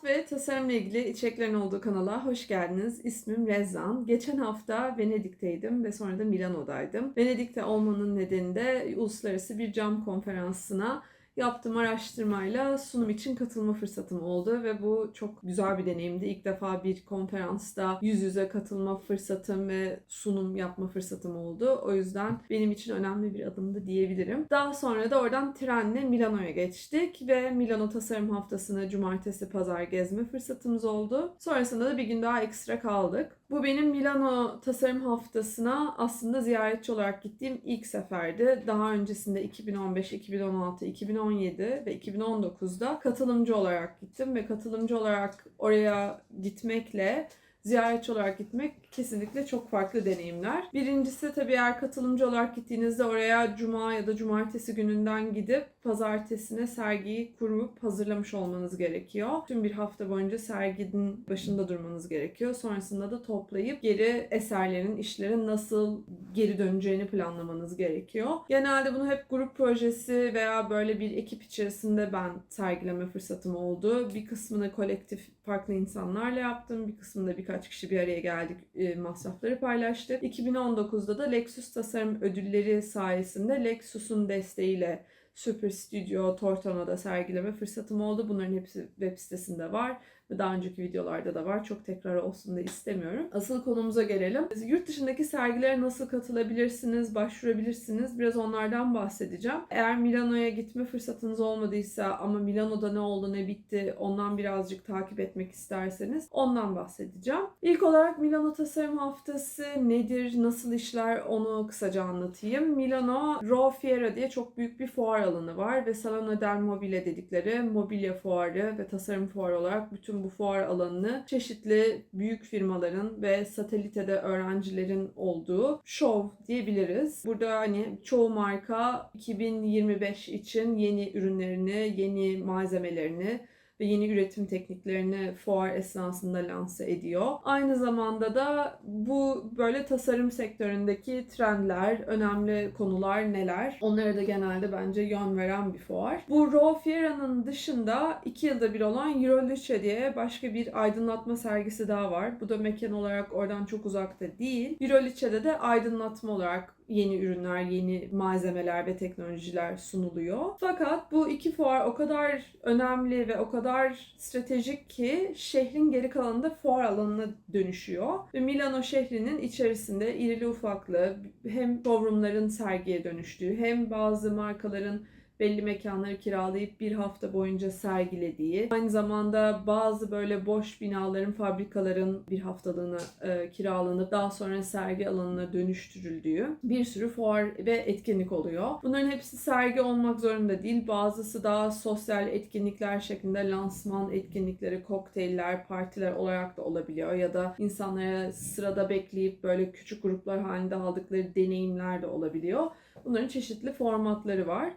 Sanat ve tasarımla ilgili içeriklerin olduğu kanala hoş geldiniz. İsmim Rezan. Geçen hafta Venedik'teydim ve sonra da Milano'daydım. Venedik'te olmanın nedeni de uluslararası bir cam konferansına yaptığım araştırmayla sunum için katılma fırsatım oldu ve bu çok güzel bir deneyimdi. İlk defa bir konferansta yüz yüze katılma fırsatım ve sunum yapma fırsatım oldu. O yüzden benim için önemli bir adımdı diyebilirim. Daha sonra da oradan trenle Milano'ya geçtik ve Milano Tasarım Haftası'nı cumartesi pazar gezme fırsatımız oldu. Sonrasında da bir gün daha ekstra kaldık. Bu benim Milano Tasarım Haftası'na aslında ziyaretçi olarak gittiğim ilk seferdi. Daha öncesinde 2015, 2016, 2017 ve 2019'da katılımcı olarak gittim ve katılımcı olarak oraya gitmekle ziyaretçi olarak gitmek kesinlikle çok farklı deneyimler. Birincisi tabii eğer katılımcı olarak gittiğinizde oraya cuma ya da cumartesi gününden gidip pazartesine sergiyi kurup hazırlamış olmanız gerekiyor. Tüm bir hafta boyunca serginin başında durmanız gerekiyor. Sonrasında da toplayıp geri eserlerin, işlerin nasıl geri döneceğini planlamanız gerekiyor. Genelde bunu hep grup projesi veya böyle bir ekip içerisinde ben sergileme fırsatım oldu. Bir kısmını kolektif farklı insanlarla yaptım. Bir kısmında birkaç kişi bir araya geldik, e, masrafları paylaştık. 2019'da da Lexus Tasarım Ödülleri sayesinde Lexus'un desteğiyle Super Studio Tortano'da sergileme fırsatım oldu. Bunların hepsi web sitesinde var daha önceki videolarda da var. Çok tekrar olsun da istemiyorum. Asıl konumuza gelelim. Yurt dışındaki sergilere nasıl katılabilirsiniz, başvurabilirsiniz? Biraz onlardan bahsedeceğim. Eğer Milano'ya gitme fırsatınız olmadıysa ama Milano'da ne oldu ne bitti ondan birazcık takip etmek isterseniz ondan bahsedeceğim. İlk olarak Milano Tasarım Haftası nedir, nasıl işler onu kısaca anlatayım. Milano Raw Fiera diye çok büyük bir fuar alanı var ve Salone del Mobile dedikleri mobilya fuarı ve tasarım fuarı olarak bütün bu fuar alanını çeşitli büyük firmaların ve satalitede öğrencilerin olduğu şov diyebiliriz. Burada hani çoğu marka 2025 için yeni ürünlerini, yeni malzemelerini ve yeni üretim tekniklerini fuar esnasında lanse ediyor. Aynı zamanda da bu böyle tasarım sektöründeki trendler, önemli konular neler? Onlara da genelde bence yön veren bir fuar. Bu Raw Fiera'nın dışında iki yılda bir olan Euroluce diye başka bir aydınlatma sergisi daha var. Bu da mekan olarak oradan çok uzakta değil. Euroluce'de de aydınlatma olarak yeni ürünler, yeni malzemeler ve teknolojiler sunuluyor. Fakat bu iki fuar o kadar önemli ve o kadar stratejik ki şehrin geri kalanında fuar alanına dönüşüyor. Ve Milano şehrinin içerisinde irili ufaklı hem showroomların sergiye dönüştüğü hem bazı markaların belli mekanları kiralayıp bir hafta boyunca sergilediği, aynı zamanda bazı böyle boş binaların, fabrikaların bir haftalığına e, kiralanıp daha sonra sergi alanına dönüştürüldüğü bir sürü fuar ve etkinlik oluyor. Bunların hepsi sergi olmak zorunda değil. Bazısı daha sosyal etkinlikler şeklinde lansman etkinlikleri, kokteyller, partiler olarak da olabiliyor ya da insanlara sırada bekleyip böyle küçük gruplar halinde aldıkları deneyimler de olabiliyor. Bunların çeşitli formatları var.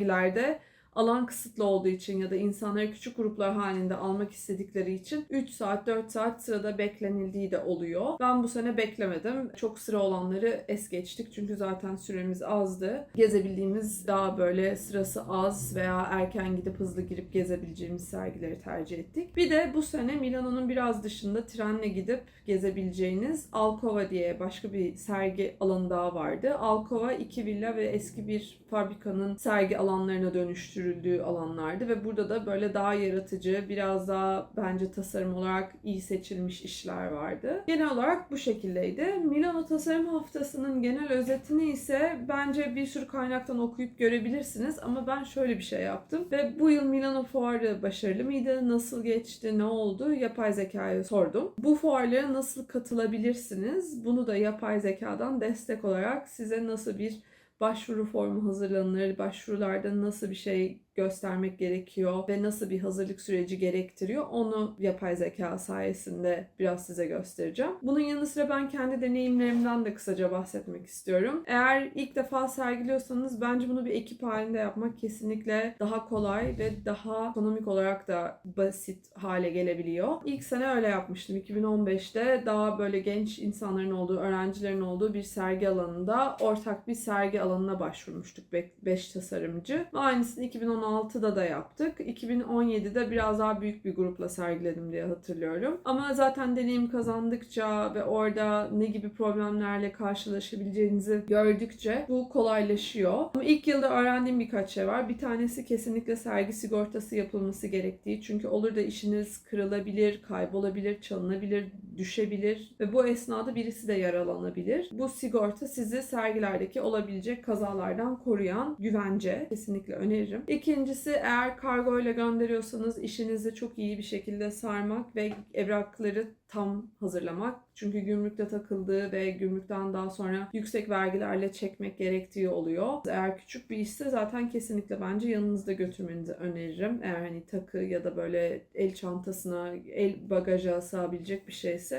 Sergilerde alan kısıtlı olduğu için ya da insanları küçük gruplar halinde almak istedikleri için 3 saat 4 saat sırada beklenildiği de oluyor. Ben bu sene beklemedim. Çok sıra olanları es geçtik çünkü zaten süremiz azdı. Gezebildiğimiz daha böyle sırası az veya erken gidip hızlı girip gezebileceğimiz sergileri tercih ettik. Bir de bu sene Milano'nun biraz dışında trenle gidip gezebileceğiniz Alcova diye başka bir sergi alanı daha vardı. Alcova iki villa ve eski bir fabrikanın sergi alanlarına dönüştürüldüğü alanlardı ve burada da böyle daha yaratıcı, biraz daha bence tasarım olarak iyi seçilmiş işler vardı. Genel olarak bu şekildeydi. Milano Tasarım Haftası'nın genel özetini ise bence bir sürü kaynaktan okuyup görebilirsiniz ama ben şöyle bir şey yaptım ve bu yıl Milano Fuarı başarılı mıydı? Nasıl geçti? Ne oldu? Yapay zekaya sordum. Bu fuarlara nasıl katılabilirsiniz? Bunu da yapay zekadan destek olarak size nasıl bir başvuru formu hazırlanır, başvurularda nasıl bir şey göstermek gerekiyor ve nasıl bir hazırlık süreci gerektiriyor onu yapay zeka sayesinde biraz size göstereceğim. Bunun yanı sıra ben kendi deneyimlerimden de kısaca bahsetmek istiyorum. Eğer ilk defa sergiliyorsanız bence bunu bir ekip halinde yapmak kesinlikle daha kolay ve daha ekonomik olarak da basit hale gelebiliyor. İlk sene öyle yapmıştım. 2015'te daha böyle genç insanların olduğu, öğrencilerin olduğu bir sergi alanında ortak bir sergi alanına başvurmuştuk 5 tasarımcı. Aynısını 2016 2016'da da yaptık. 2017'de biraz daha büyük bir grupla sergiledim diye hatırlıyorum. Ama zaten deneyim kazandıkça ve orada ne gibi problemlerle karşılaşabileceğinizi gördükçe bu kolaylaşıyor. Ama ilk yılda öğrendiğim birkaç şey var. Bir tanesi kesinlikle sergi sigortası yapılması gerektiği. Çünkü olur da işiniz kırılabilir, kaybolabilir, çalınabilir, düşebilir ve bu esnada birisi de yaralanabilir. Bu sigorta sizi sergilerdeki olabilecek kazalardan koruyan güvence. Kesinlikle öneririm. İkincisi eğer kargo ile gönderiyorsanız işinizi çok iyi bir şekilde sarmak ve evrakları tam hazırlamak. Çünkü gümrükte takıldığı ve gümrükten daha sonra yüksek vergilerle çekmek gerektiği oluyor. Eğer küçük bir işse zaten kesinlikle bence yanınızda götürmenizi öneririm. Eğer hani takı ya da böyle el çantasına, el bagaja sığabilecek bir şeyse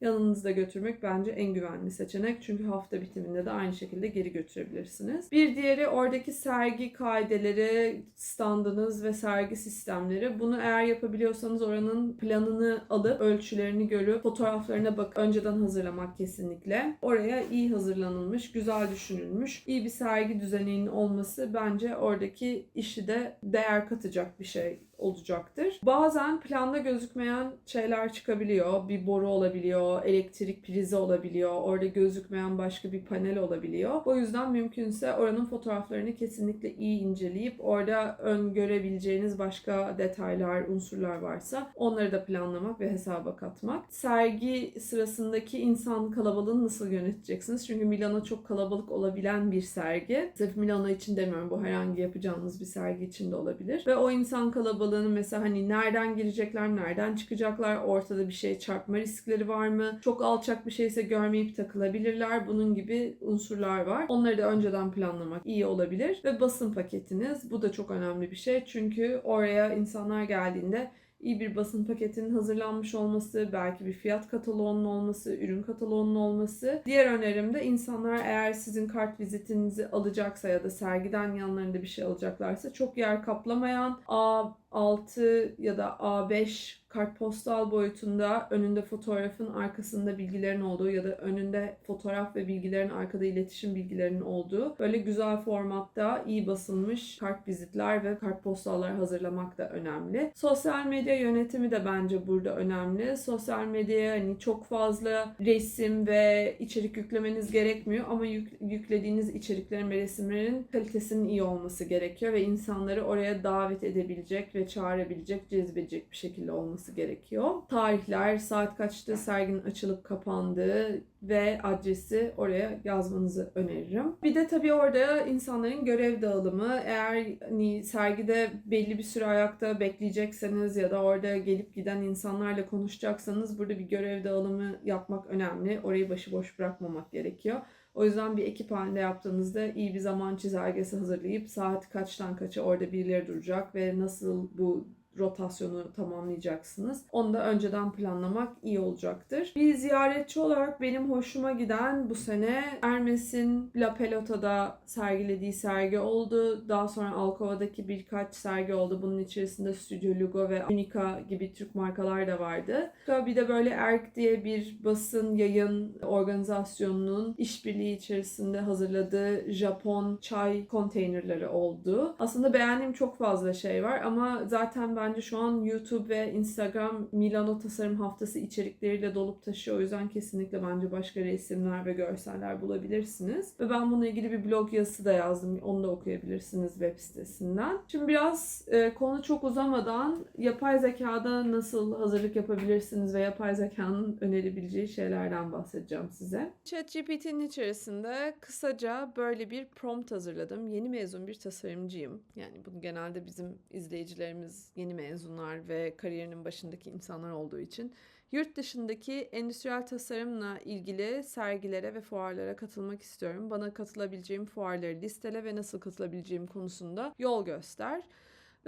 yanınızda götürmek bence en güvenli seçenek. Çünkü hafta bitiminde de aynı şekilde geri götürebilirsiniz. Bir diğeri oradaki sergi kaideleri, standınız ve sergi sistemleri. Bunu eğer yapabiliyorsanız oranın planını alıp ölçülerini görüp fotoğraflarına bak önceden hazırlamak kesinlikle. Oraya iyi hazırlanılmış, güzel düşünülmüş, iyi bir sergi düzeninin olması bence oradaki işi de değer katacak bir şey olacaktır. Bazen planda gözükmeyen şeyler çıkabiliyor. Bir boru olabiliyor, elektrik prizi olabiliyor, orada gözükmeyen başka bir panel olabiliyor. O yüzden mümkünse oranın fotoğraflarını kesinlikle iyi inceleyip orada ön görebileceğiniz başka detaylar, unsurlar varsa onları da planlamak ve hesaba katmak. Sergi sırasındaki insan kalabalığını nasıl yöneteceksiniz? Çünkü Milano çok kalabalık olabilen bir sergi. Sırf Milano için demiyorum bu herhangi yapacağınız bir sergi için de olabilir. Ve o insan kalabalığı kalabalığını mesela hani nereden girecekler, nereden çıkacaklar, ortada bir şey çarpma riskleri var mı? Çok alçak bir şeyse görmeyip takılabilirler. Bunun gibi unsurlar var. Onları da önceden planlamak iyi olabilir. Ve basın paketiniz. Bu da çok önemli bir şey. Çünkü oraya insanlar geldiğinde iyi bir basın paketinin hazırlanmış olması, belki bir fiyat kataloğunun olması, ürün kataloğunun olması. Diğer önerim de insanlar eğer sizin kart vizitinizi alacaksa ya da sergiden yanlarında bir şey alacaklarsa çok yer kaplamayan A6 ya da A5 kartpostal boyutunda önünde fotoğrafın arkasında bilgilerin olduğu ya da önünde fotoğraf ve bilgilerin arkada iletişim bilgilerinin olduğu böyle güzel formatta iyi basılmış kart vizitler ve kartpostallar hazırlamak da önemli. Sosyal medya yönetimi de bence burada önemli. Sosyal medyaya hani çok fazla resim ve içerik yüklemeniz gerekmiyor ama yük, yüklediğiniz içeriklerin ve resimlerin kalitesinin iyi olması gerekiyor ve insanları oraya davet edebilecek ve çağırabilecek, cezbedecek bir şekilde olması gerekiyor. Tarihler, saat kaçta serginin açılıp kapandığı ve adresi oraya yazmanızı öneririm. Bir de tabii orada insanların görev dağılımı. Eğer hani sergide belli bir süre ayakta bekleyecekseniz ya da orada gelip giden insanlarla konuşacaksanız burada bir görev dağılımı yapmak önemli. Orayı başıboş bırakmamak gerekiyor. O yüzden bir ekip halinde yaptığınızda iyi bir zaman çizelgesi hazırlayıp saat kaçtan kaça orada birileri duracak ve nasıl bu rotasyonu tamamlayacaksınız. Onu da önceden planlamak iyi olacaktır. Bir ziyaretçi olarak benim hoşuma giden bu sene Hermes'in La Pelota'da sergilediği sergi oldu. Daha sonra Alcova'daki birkaç sergi oldu. Bunun içerisinde Studio Lugo ve Unica gibi Türk markalar da vardı. Bir de böyle ERK diye bir basın yayın organizasyonunun işbirliği içerisinde hazırladığı Japon çay konteynerleri oldu. Aslında beğendiğim çok fazla şey var ama zaten ben bence şu an YouTube ve Instagram Milano Tasarım Haftası içerikleriyle dolup taşıyor. O yüzden kesinlikle bence başka resimler ve görseller bulabilirsiniz. Ve ben bununla ilgili bir blog yazısı da yazdım. Onu da okuyabilirsiniz web sitesinden. Şimdi biraz e, konu çok uzamadan yapay zekada nasıl hazırlık yapabilirsiniz ve yapay zekanın önerebileceği şeylerden bahsedeceğim size. ChatGPT'nin içerisinde kısaca böyle bir prompt hazırladım. Yeni mezun bir tasarımcıyım. Yani bunu genelde bizim izleyicilerimiz yeni mezunlar ve kariyerinin başındaki insanlar olduğu için yurt dışındaki endüstriyel tasarımla ilgili sergilere ve fuarlara katılmak istiyorum. Bana katılabileceğim fuarları listele ve nasıl katılabileceğim konusunda yol göster.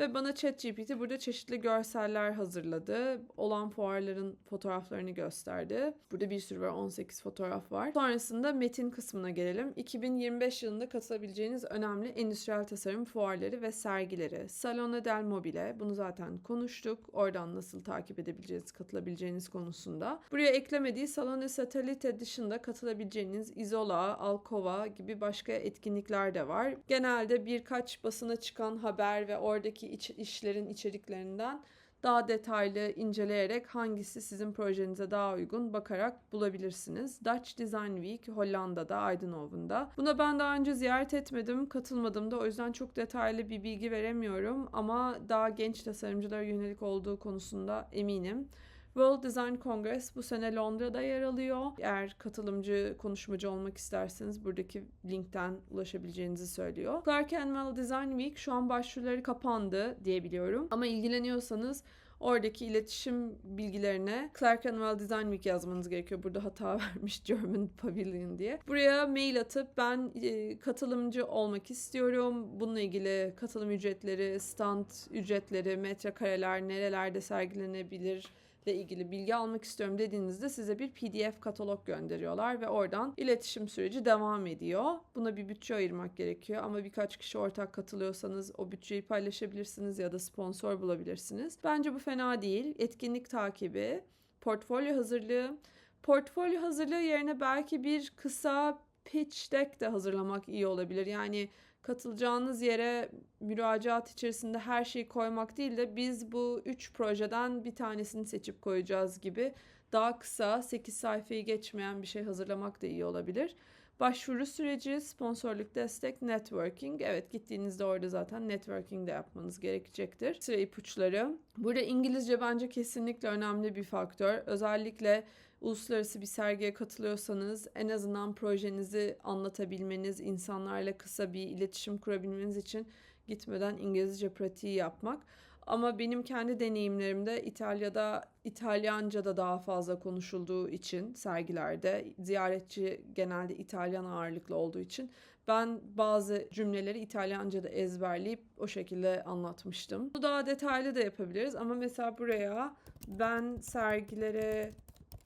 Ve bana ChatGPT burada çeşitli görseller hazırladı. Olan fuarların fotoğraflarını gösterdi. Burada bir sürü var 18 fotoğraf var. Sonrasında metin kısmına gelelim. 2025 yılında katılabileceğiniz önemli endüstriyel tasarım fuarları ve sergileri. Salone del Mobile. Bunu zaten konuştuk. Oradan nasıl takip edebileceğiniz, katılabileceğiniz konusunda. Buraya eklemediği Salone Satellite dışında katılabileceğiniz Isola, Alcova gibi başka etkinlikler de var. Genelde birkaç basına çıkan haber ve oradaki iç, işlerin içeriklerinden daha detaylı inceleyerek hangisi sizin projenize daha uygun bakarak bulabilirsiniz. Dutch Design Week Hollanda'da, Eindhoven'da. Buna ben daha önce ziyaret etmedim, katılmadım da o yüzden çok detaylı bir bilgi veremiyorum ama daha genç tasarımcılara yönelik olduğu konusunda eminim. World Design Congress bu sene Londra'da yer alıyor. Eğer katılımcı, konuşmacı olmak isterseniz buradaki linkten ulaşabileceğinizi söylüyor. Clark Well Design Week şu an başvuruları kapandı diye biliyorum. Ama ilgileniyorsanız oradaki iletişim bilgilerine Clark Well Design Week yazmanız gerekiyor. Burada hata vermiş German Pavilion diye. Buraya mail atıp ben e, katılımcı olmak istiyorum. Bununla ilgili katılım ücretleri, stand ücretleri, metrekareler, nerelerde sergilenebilir, ile ilgili bilgi almak istiyorum dediğinizde size bir PDF katalog gönderiyorlar ve oradan iletişim süreci devam ediyor. Buna bir bütçe ayırmak gerekiyor ama birkaç kişi ortak katılıyorsanız o bütçeyi paylaşabilirsiniz ya da sponsor bulabilirsiniz. Bence bu fena değil. Etkinlik takibi, portfolyo hazırlığı. Portfolyo hazırlığı yerine belki bir kısa pitch deck de hazırlamak iyi olabilir. Yani katılacağınız yere müracaat içerisinde her şeyi koymak değil de biz bu 3 projeden bir tanesini seçip koyacağız gibi daha kısa 8 sayfayı geçmeyen bir şey hazırlamak da iyi olabilir. Başvuru süreci, sponsorluk destek, networking. Evet gittiğinizde orada zaten networking de yapmanız gerekecektir. Sıra ipuçları. Burada İngilizce bence kesinlikle önemli bir faktör. Özellikle uluslararası bir sergiye katılıyorsanız en azından projenizi anlatabilmeniz, insanlarla kısa bir iletişim kurabilmeniz için gitmeden İngilizce pratiği yapmak. Ama benim kendi deneyimlerimde İtalya'da İtalyanca da daha fazla konuşulduğu için sergilerde ziyaretçi genelde İtalyan ağırlıklı olduğu için ben bazı cümleleri İtalyanca'da ezberleyip o şekilde anlatmıştım. Bu daha detaylı da yapabiliriz ama mesela buraya ben sergilere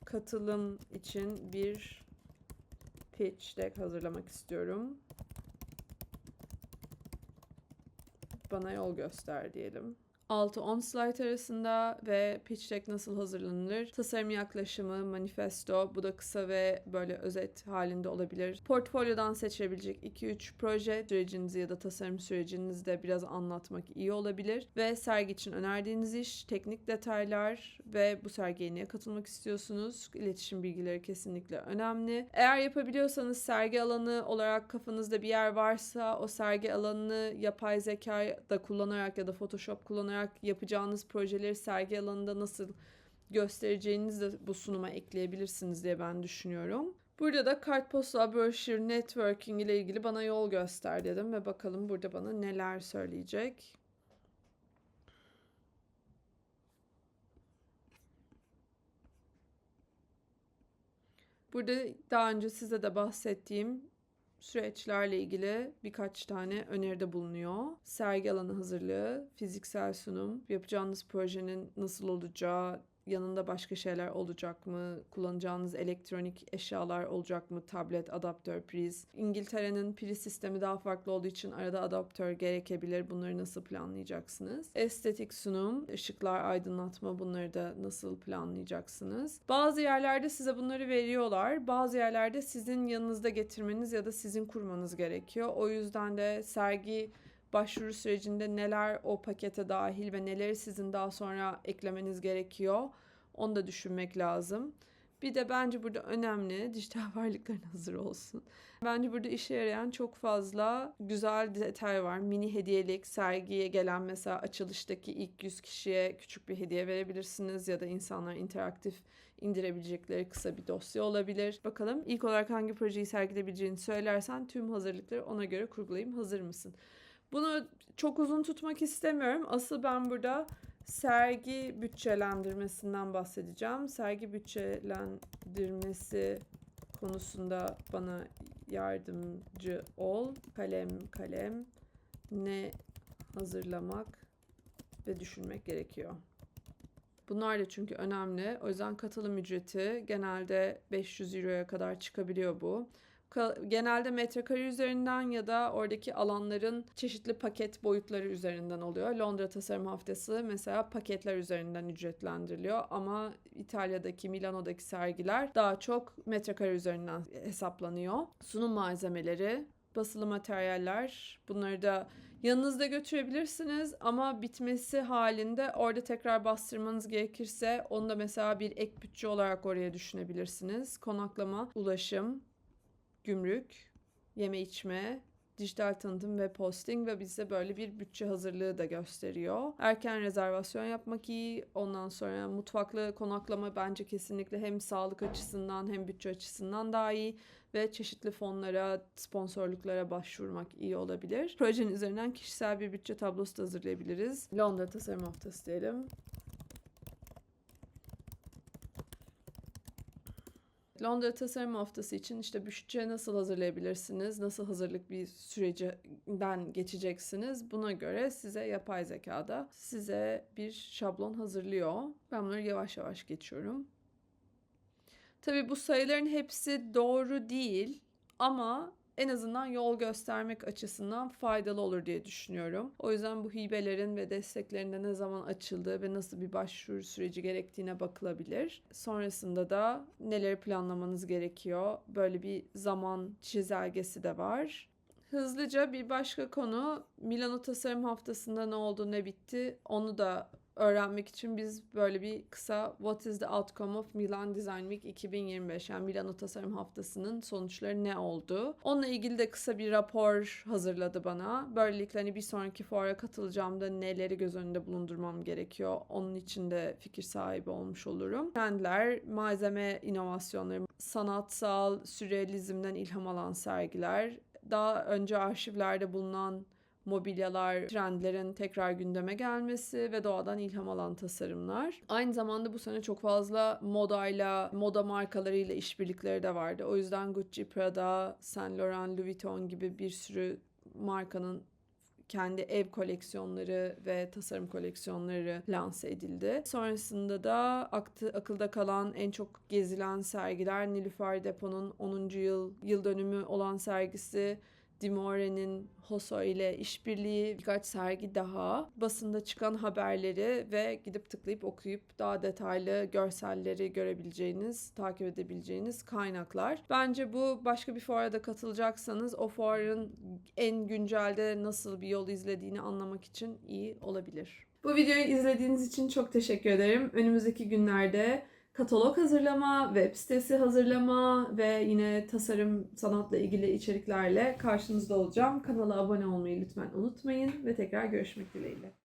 katılım için bir pitch deck hazırlamak istiyorum. Bana yol göster diyelim. 6-10 slide arasında ve pitch deck nasıl hazırlanır? Tasarım yaklaşımı, manifesto, bu da kısa ve böyle özet halinde olabilir. Portfolyodan seçebilecek 2-3 proje sürecinizi ya da tasarım sürecinizi de biraz anlatmak iyi olabilir. Ve sergi için önerdiğiniz iş, teknik detaylar ve bu sergiye niye katılmak istiyorsunuz? İletişim bilgileri kesinlikle önemli. Eğer yapabiliyorsanız sergi alanı olarak kafanızda bir yer varsa o sergi alanını yapay zeka da kullanarak ya da Photoshop kullanarak yapacağınız projeleri sergi alanında nasıl göstereceğinizi de bu sunuma ekleyebilirsiniz diye ben düşünüyorum. Burada da kartpostal brochure networking ile ilgili bana yol göster dedim ve bakalım burada bana neler söyleyecek. Burada daha önce size de bahsettiğim süreçlerle ilgili birkaç tane öneride bulunuyor. Sergi alanı hazırlığı, fiziksel sunum, yapacağınız projenin nasıl olacağı, yanında başka şeyler olacak mı? Kullanacağınız elektronik eşyalar olacak mı? Tablet, adaptör, priz. İngiltere'nin priz sistemi daha farklı olduğu için arada adaptör gerekebilir. Bunları nasıl planlayacaksınız? Estetik sunum, ışıklar, aydınlatma bunları da nasıl planlayacaksınız? Bazı yerlerde size bunları veriyorlar. Bazı yerlerde sizin yanınızda getirmeniz ya da sizin kurmanız gerekiyor. O yüzden de sergi başvuru sürecinde neler o pakete dahil ve neleri sizin daha sonra eklemeniz gerekiyor onu da düşünmek lazım. Bir de bence burada önemli dijital varlıkların hazır olsun. Bence burada işe yarayan çok fazla güzel detay var. Mini hediyelik, sergiye gelen mesela açılıştaki ilk 100 kişiye küçük bir hediye verebilirsiniz ya da insanlar interaktif indirebilecekleri kısa bir dosya olabilir. Bakalım ilk olarak hangi projeyi sergilebileceğini söylersen tüm hazırlıkları ona göre kurgulayayım. Hazır mısın? Bunu çok uzun tutmak istemiyorum. Asıl ben burada sergi bütçelendirmesinden bahsedeceğim. Sergi bütçelendirmesi konusunda bana yardımcı ol. Kalem kalem ne hazırlamak ve düşünmek gerekiyor. Bunlar da çünkü önemli. O yüzden katılım ücreti genelde 500 euroya kadar çıkabiliyor bu. Genelde metrekare üzerinden ya da oradaki alanların çeşitli paket boyutları üzerinden oluyor. Londra Tasarım Haftası mesela paketler üzerinden ücretlendiriliyor ama İtalya'daki, Milano'daki sergiler daha çok metrekare üzerinden hesaplanıyor. Sunum malzemeleri, basılı materyaller bunları da yanınızda götürebilirsiniz ama bitmesi halinde orada tekrar bastırmanız gerekirse onu da mesela bir ek bütçe olarak oraya düşünebilirsiniz. Konaklama, ulaşım, gümrük, yeme içme, dijital tanıtım ve posting ve bize böyle bir bütçe hazırlığı da gösteriyor. Erken rezervasyon yapmak iyi. Ondan sonra mutfaklı konaklama bence kesinlikle hem sağlık açısından hem bütçe açısından daha iyi ve çeşitli fonlara, sponsorluklara başvurmak iyi olabilir. Projenin üzerinden kişisel bir bütçe tablosu da hazırlayabiliriz. Londra Tasarım Haftası diyelim. Londra Tasarım Haftası için işte bütçe nasıl hazırlayabilirsiniz? Nasıl hazırlık bir sürecinden geçeceksiniz? Buna göre size yapay zekada size bir şablon hazırlıyor. Ben bunları yavaş yavaş geçiyorum. Tabii bu sayıların hepsi doğru değil ama en azından yol göstermek açısından faydalı olur diye düşünüyorum. O yüzden bu hibelerin ve desteklerin de ne zaman açıldığı ve nasıl bir başvuru süreci gerektiğine bakılabilir. Sonrasında da neleri planlamanız gerekiyor. Böyle bir zaman çizelgesi de var. Hızlıca bir başka konu Milano Tasarım Haftası'nda ne oldu ne bitti onu da öğrenmek için biz böyle bir kısa What is the outcome of Milan Design Week 2025 yani Milano Tasarım Haftası'nın sonuçları ne oldu? Onunla ilgili de kısa bir rapor hazırladı bana. Böylelikle hani bir sonraki fuara katılacağımda neleri göz önünde bulundurmam gerekiyor. Onun için de fikir sahibi olmuş olurum. Trendler, malzeme inovasyonları, sanatsal sürrealizmden ilham alan sergiler, daha önce arşivlerde bulunan mobilyalar, trendlerin tekrar gündeme gelmesi ve doğadan ilham alan tasarımlar. Aynı zamanda bu sene çok fazla modayla, moda markalarıyla işbirlikleri de vardı. O yüzden Gucci, Prada, Saint Laurent, Louis Vuitton gibi bir sürü markanın kendi ev koleksiyonları ve tasarım koleksiyonları lanse edildi. Sonrasında da aktı, akılda kalan en çok gezilen sergiler Nilüfer Depo'nun 10. yıl yıl dönümü olan sergisi Dimore'nin Hoso ile işbirliği birkaç sergi daha basında çıkan haberleri ve gidip tıklayıp okuyup daha detaylı görselleri görebileceğiniz, takip edebileceğiniz kaynaklar. Bence bu başka bir fuara da katılacaksanız o fuarın en güncelde nasıl bir yol izlediğini anlamak için iyi olabilir. Bu videoyu izlediğiniz için çok teşekkür ederim. Önümüzdeki günlerde katalog hazırlama, web sitesi hazırlama ve yine tasarım sanatla ilgili içeriklerle karşınızda olacağım. Kanala abone olmayı lütfen unutmayın ve tekrar görüşmek dileğiyle.